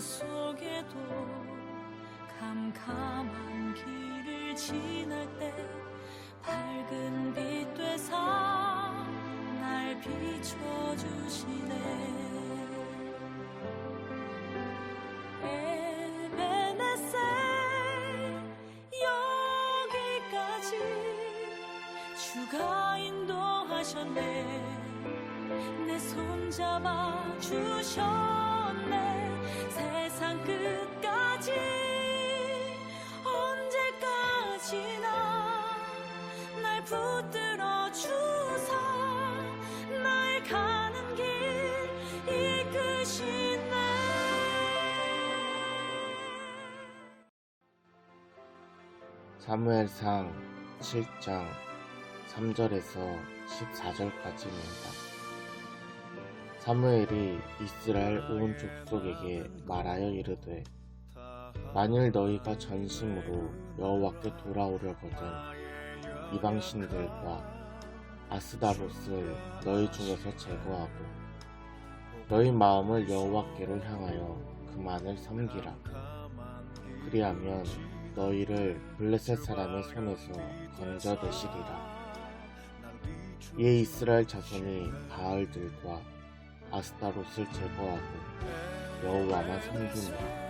속에도 캄캄한 길을 지날 때 밝은 빛 되사 날 비춰주시네. 주가 인도하셨네. 내 손잡아 주셨네 사무엘상 7장 3절에서 14절까지입니다. 사무엘이 이스라엘 온 족속에게 말하여 이르되 만일 너희가 전심으로 여호와께 돌아오려거든 이방 신들과 아스다롯을 너희 중에서 제거하고 너희 마음을 여호와께로 향하여 그만을 섬기라. 그리하면 너희를 블레셋 사람의 손에서 건져 내시리라. 이에 이스라엘 자손이 바알들과 아스타롯을 제거하고 여호와만 섬기니라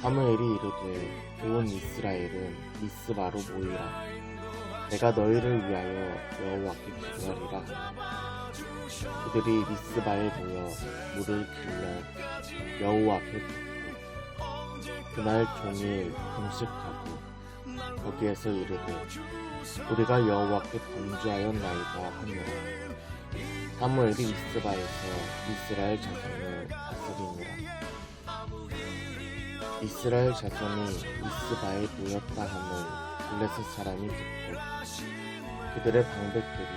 사무엘이 이르되 온 이스라엘은 미스바로 모이라 내가 너희를 위하여 여호와께 기도하리라. 그들이 미스바에 모여 물을 길러 여호와 앞에 붓고 그날 종일 금식하고 거기에서 이르되 우리가 여호와께 범죄하였나이다 하니라 사무엘이 미스바에서 이스라엘 자손을 다스리니라. 이스라엘 자손이 미스바에 모였다 함을 블레셋 사람이 듣고 그들의 방백들이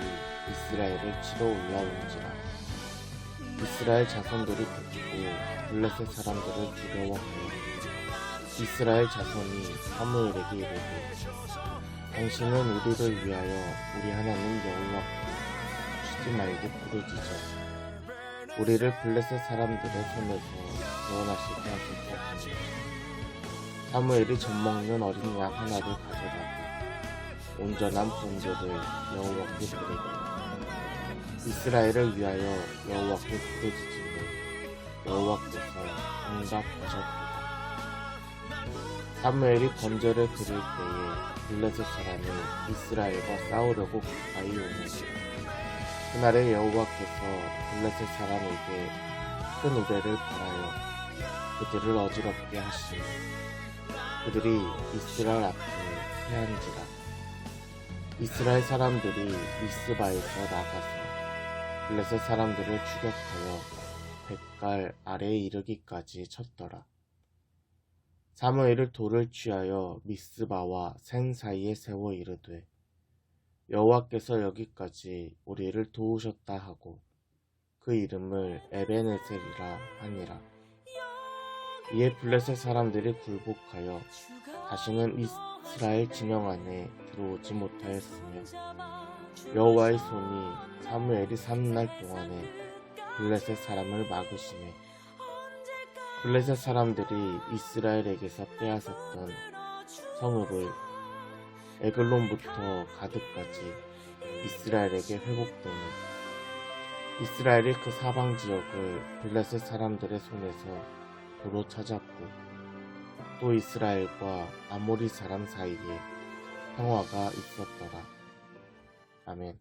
이스라엘을 치러 올라온지라 이스라엘 자손들이 듣고 블레셋 사람들을 두려워하여 이스라엘 자손이 사무엘에게 이르되 당신은 우리를 위하여 우리 하나님 여호와께 쉬지 말고 부르짖어. 우리를 블레셋 사람들의 손에서 구원하시게 하소서 사무엘이 젖먹는 어린 양 하나를 가져다가 온전한 번제를 여호와께 드리고 이스라엘을 위하여 여호와께 부르짖으니 여호와께서 응답하셨다. 사무엘이 번제를 드릴 때에 블레셋 사람이 이스라엘과 싸우려고 가까이 오니 그날에 여호와께서 블레셋 사람에게 큰 우레를 벌하여 그들을 어지럽게 하시니 그들이 이스라엘 앞에 패한지라 이스라엘 사람들이 미스바에서 나가서 블레셋 사람들을 추격하여 백갈 아래에 이르기까지 쳤더라. 사무엘을 돌을 취하여 미스바와 센 사이에 세워 이르되 여호와께서 여기까지 우리를 도우셨다 하고 그 이름을 에베네셀이라 하니라. 이에 블레셋 사람들이 굴복하여 다시는 이스라엘 진영 안에 들어오지 못하였으며 여호와의 손이 사무엘이 삼날 동안에 블레셋 사람을 막으시매 블레셋 사람들이 이스라엘에게서 빼앗았던 성읍을 에글론부터 가드까지 이스라엘에게 회복되니 이스라엘이 그 사방 지역을 블레셋 사람들의 손에서 도로 찾았고 또 이스라엘과 아모리 사람 사이에 평화가 있었더라. 아멘.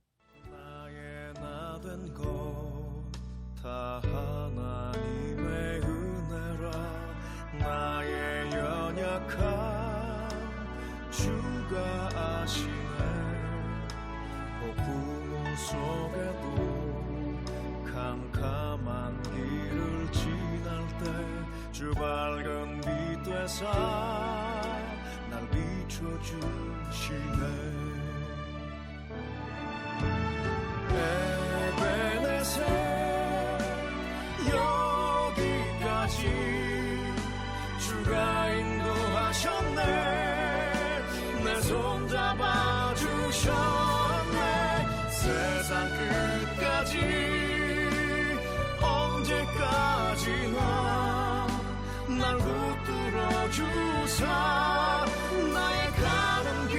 빛 되사 날 비춰주시네 주사 나의 가는 길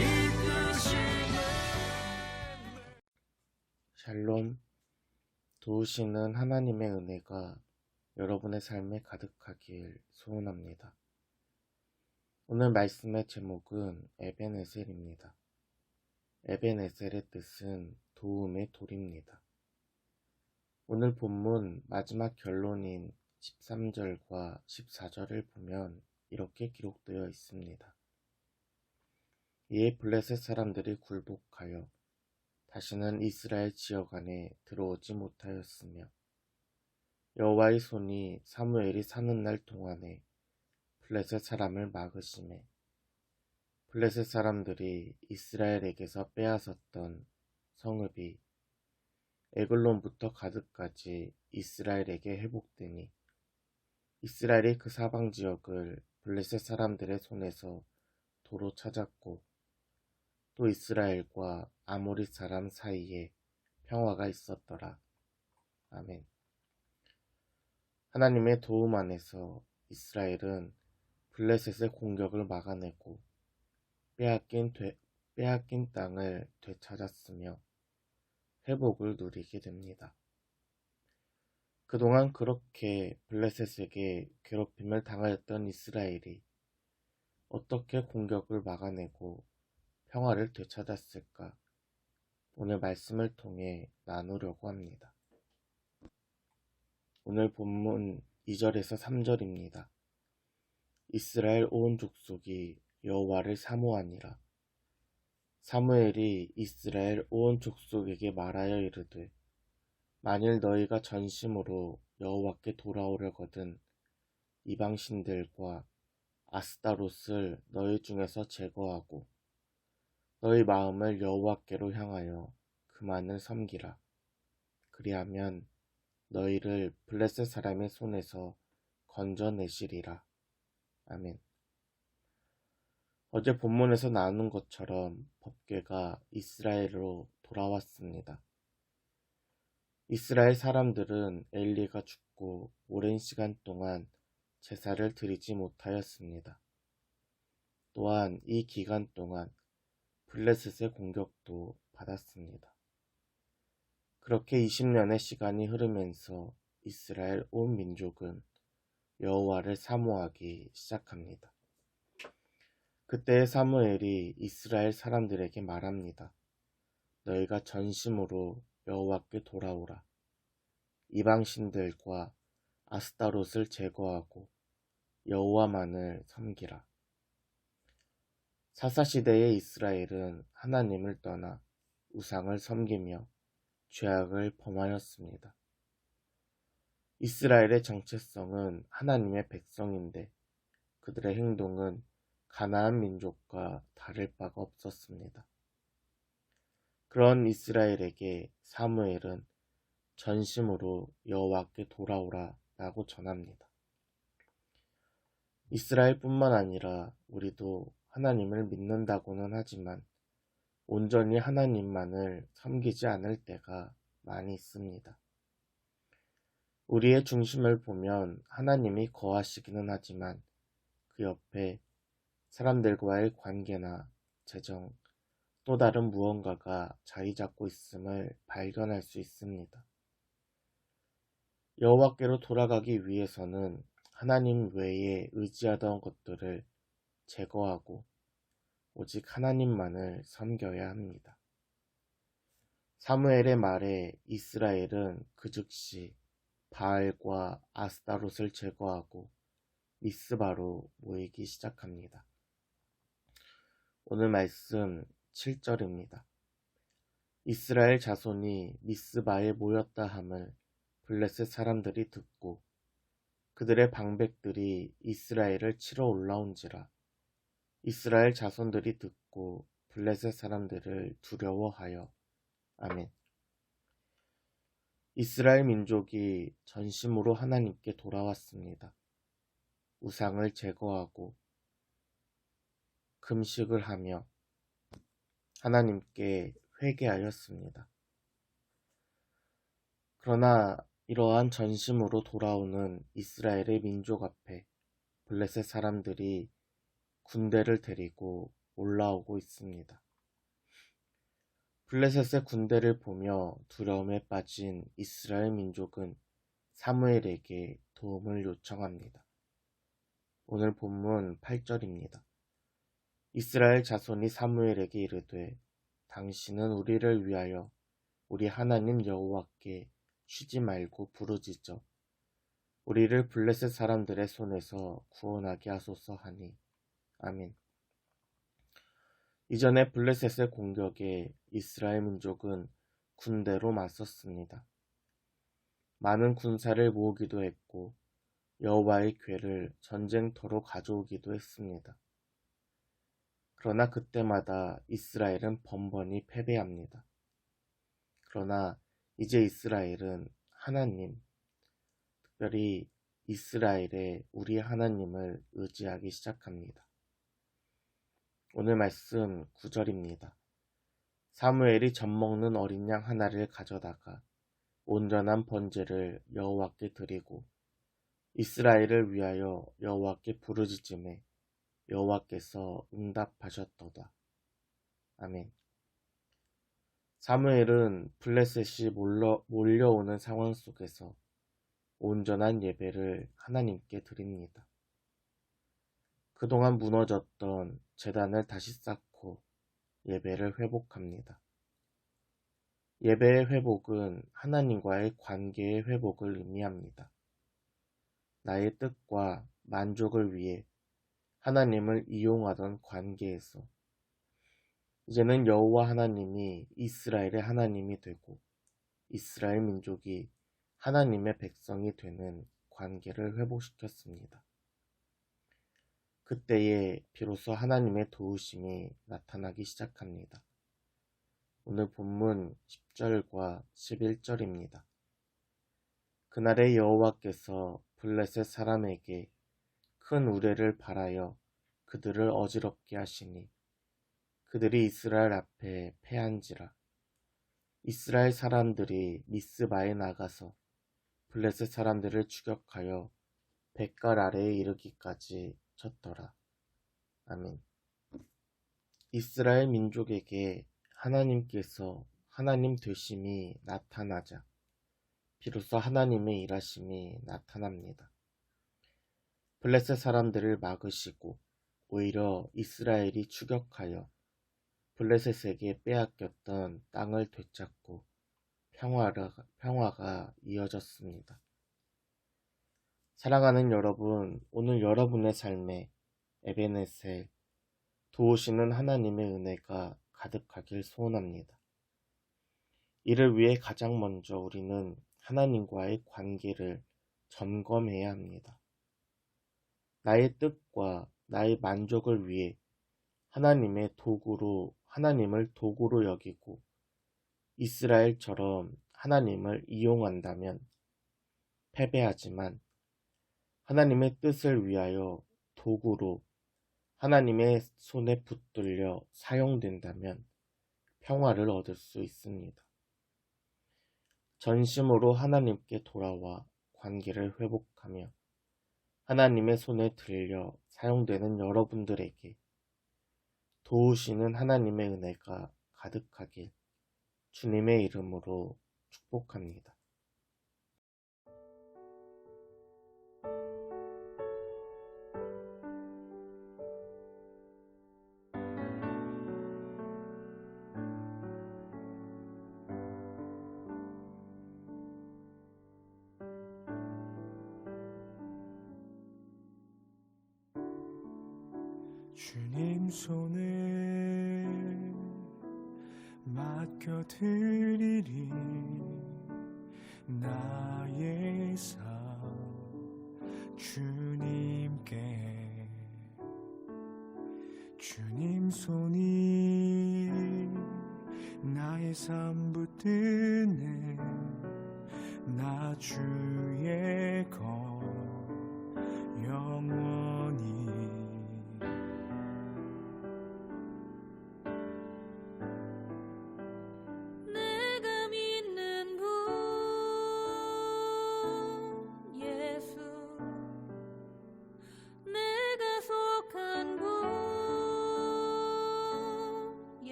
이끄시네 샬롬, 도우시는 하나님의 은혜가 여러분의 삶에 가득하길 소원합니다. 오늘 말씀의 제목은 에벤에셀입니다. 에벤에셀의 뜻은 도움의 돌입니다. 오늘 본문 마지막 결론인 13절과 14절을 보면 이렇게 기록되어 있습니다. 이에 블레셋 사람들이 굴복하여 다시는 이스라엘 지역 안에 들어오지 못하였으며 여호와의 손이 사무엘이 사는 날 동안에 블레셋 사람을 막으심에 블레셋 사람들이 이스라엘에게서 빼앗았던 성읍이 에글론부터 가드까지 이스라엘에게 회복되니 이스라엘이 그 사방 지역을 블레셋 사람들의 손에서 도로 찾았고 또 이스라엘과 아모리 사람 사이에 평화가 있었더라. 아멘. 하나님의 도움 안에서 이스라엘은 블레셋의 공격을 막아내고 빼앗긴, 되, 빼앗긴 땅을 되찾았으며 회복을 누리게 됩니다. 그동안 그렇게 블레셋에게 괴롭힘을 당하였던 이스라엘이 어떻게 공격을 막아내고 평화를 되찾았을까? 오늘 말씀을 통해 나누려고 합니다. 오늘 본문 2절에서 3절입니다. 이스라엘 온 족속이 여호와를 사모하니라. 사무엘이 이스라엘 온 족속에게 말하여 이르되 만일 너희가 전심으로 여호와께 돌아오려거든 이방 신들과 아스타롯을 너희 중에서 제거하고 너희 마음을 여호와께로 향하여 그만을 섬기라. 그리하면 너희를 블레셋 사람의 손에서 건져내시리라. 아멘. 어제 본문에서 나눈 것처럼 법궤가 이스라엘로 돌아왔습니다. 이스라엘 사람들은 엘리가 죽고 오랜 시간 동안 제사를 드리지 못하였습니다. 또한 이 기간 동안 블레셋의 공격도 받았습니다. 그렇게 20년의 시간이 흐르면서 이스라엘 온 민족은 여호와를 사모하기 시작합니다. 그때 사무엘이 이스라엘 사람들에게 말합니다. 너희가 전심으로 여호와께 돌아오라. 이방 신들과 아스타롯을 제거하고 여호와만을 섬기라. 사사시대의 이스라엘은 하나님을 떠나 우상을 섬기며 죄악을 범하였습니다. 이스라엘의 정체성은 하나님의 백성인데 그들의 행동은 가나안 민족과 다를 바가 없었습니다. 그런 이스라엘에게 사무엘은 전심으로 여호와께 돌아오라 라고 전합니다. 이스라엘뿐만 아니라 우리도 하나님을 믿는다고는 하지만 온전히 하나님만을 섬기지 않을 때가 많이 있습니다. 우리의 중심을 보면 하나님이 거하시기는 하지만 그 옆에 사람들과의 관계나 재정, 또 다른 무언가가 자리 잡고 있음을 발견할 수 있습니다. 여호와께로 돌아가기 위해서는 하나님 외에 의지하던 것들을 제거하고 오직 하나님만을 섬겨야 합니다. 사무엘의 말에 이스라엘은 그 즉시 바알과 아스타롯을 제거하고 미스바로 모이기 시작합니다. 오늘 말씀 7절입니다. 이스라엘 자손이 미스바에 모였다 함을 블레셋 사람들이 듣고 그들의 방백들이 이스라엘을 치러 올라온지라 이스라엘 자손들이 듣고 블레셋 사람들을 두려워하여 아멘. 이스라엘 민족이 전심으로 하나님께 돌아왔습니다. 우상을 제거하고 금식을 하며 하나님께 회개하였습니다. 그러나 이러한 전심으로 돌아오는 이스라엘의 민족 앞에 블레셋 사람들이 군대를 데리고 올라오고 있습니다. 블레셋의 군대를 보며 두려움에 빠진 이스라엘 민족은 사무엘에게 도움을 요청합니다. 오늘 본문 8절입니다. 이스라엘 자손이 사무엘에게 이르되 당신은 우리를 위하여 우리 하나님 여호와께 쉬지 말고 부르짖어 우리를 블레셋 사람들의 손에서 구원하게 하소서 하니 아멘. 이전에 블레셋의 공격에 이스라엘 민족은 군대로 맞섰습니다. 많은 군사를 모으기도 했고 여호와의 괴를 전쟁터로 가져오기도 했습니다. 그러나 그때마다 이스라엘은 번번이 패배합니다. 그러나 이제 이스라엘은 하나님, 특별히 이스라엘의 우리 하나님을 의지하기 시작합니다. 오늘 말씀 9절입니다. 사무엘이 젖먹는 어린 양 하나를 가져다가 온전한 번제를 여호와께 드리고 이스라엘을 위하여 여호와께 부르짖음에 여호와께서 응답하셨도다. 아멘. 사무엘은 블레셋이 몰려, 몰려오는 상황 속에서 온전한 예배를 하나님께 드립니다. 그동안 무너졌던 재단을 다시 쌓고 예배를 회복합니다. 예배의 회복은 하나님과의 관계의 회복을 의미합니다. 나의 뜻과 만족을 위해 하나님을 이용하던 관계에서 이제는 여호와 하나님이 이스라엘의 하나님이 되고 이스라엘 민족이 하나님의 백성이 되는 관계를 회복시켰습니다. 그때에 비로소 하나님의 도우심이 나타나기 시작합니다. 오늘 본문 10절과 11절입니다. 그날에 여호와께서 블레셋 사람에게 큰 우레를 발하여 그들을 어지럽게 하시니 그들이 이스라엘 앞에 패한지라 이스라엘 사람들이 미스바에 나가서 블레셋 사람들을 추격하여 백갈 아래에 이르기까지 쳤더라. 아멘. 이스라엘 민족에게 하나님께서 하나님 되심이 나타나자 비로소 하나님의 일하심이 나타납니다. 블레셋 사람들을 막으시고 오히려 이스라엘이 추격하여 블레셋에게 빼앗겼던 땅을 되찾고 평화가, 평화가 이어졌습니다. 사랑하는 여러분, 오늘 여러분의 삶에 에베네셀 도우시는 하나님의 은혜가 가득하길 소원합니다. 이를 위해 가장 먼저 우리는 하나님과의 관계를 점검해야 합니다. 나의 뜻과 나의 만족을 위해 하나님의 도구로 하나님을 도구로 여기고 이스라엘처럼 하나님을 이용한다면 패배하지만 하나님의 뜻을 위하여 도구로 하나님의 손에 붙들려 사용된다면 평화를 얻을 수 있습니다. 전심으로 하나님께 돌아와 관계를 회복하며 하나님의 손에 들려 사용되는 여러분들에게 도우시는 하나님의 은혜가 가득하길 주님의 이름으로 축복합니다. 주님 손에 맡겨드리리 나의 삶 주님께. 주님 손이 나의 삶 붙드네 나 주의 것 영원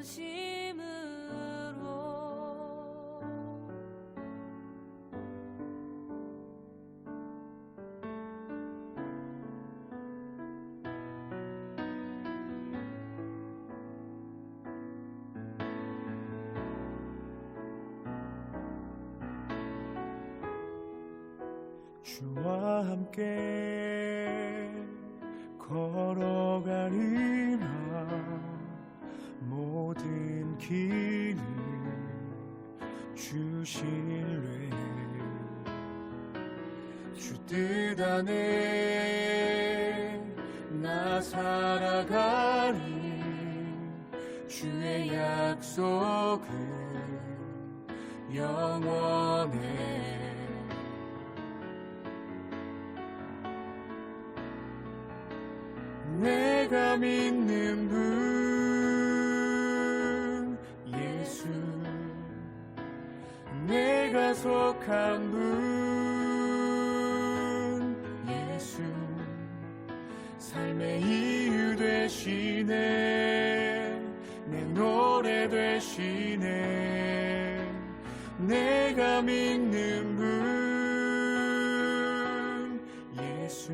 전심으로. 주와 함께 길을 주실래. 주뜻 안에 나 살아가리 주의 약속은 영원해 속한 분 예수. 삶의 이유 되시네. 내 노래 되시네. 내가 믿는 분 예수.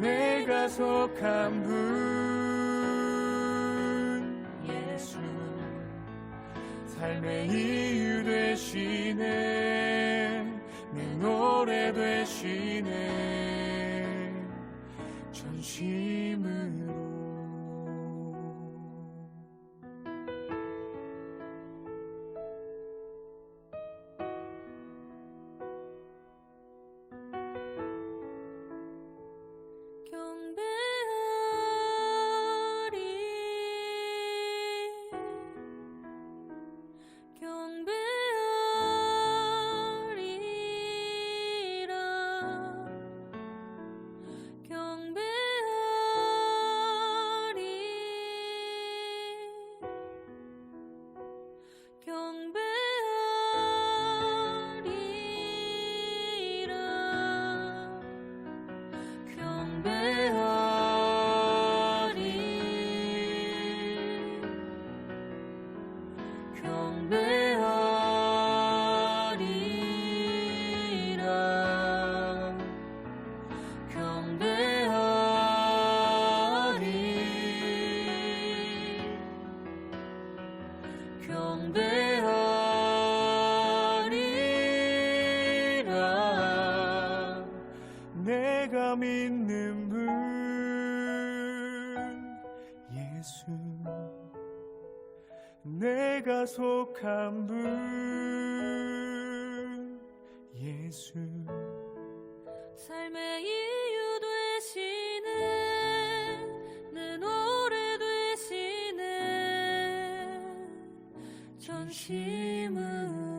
내가 속한 분 삶의 이유 되시네. 내 노래 되시네. 전심으로 내가 믿는 분 예수. 내가 속한 분 예수. 삶의 이유 되시네. 내 노래 되시네. 전심으로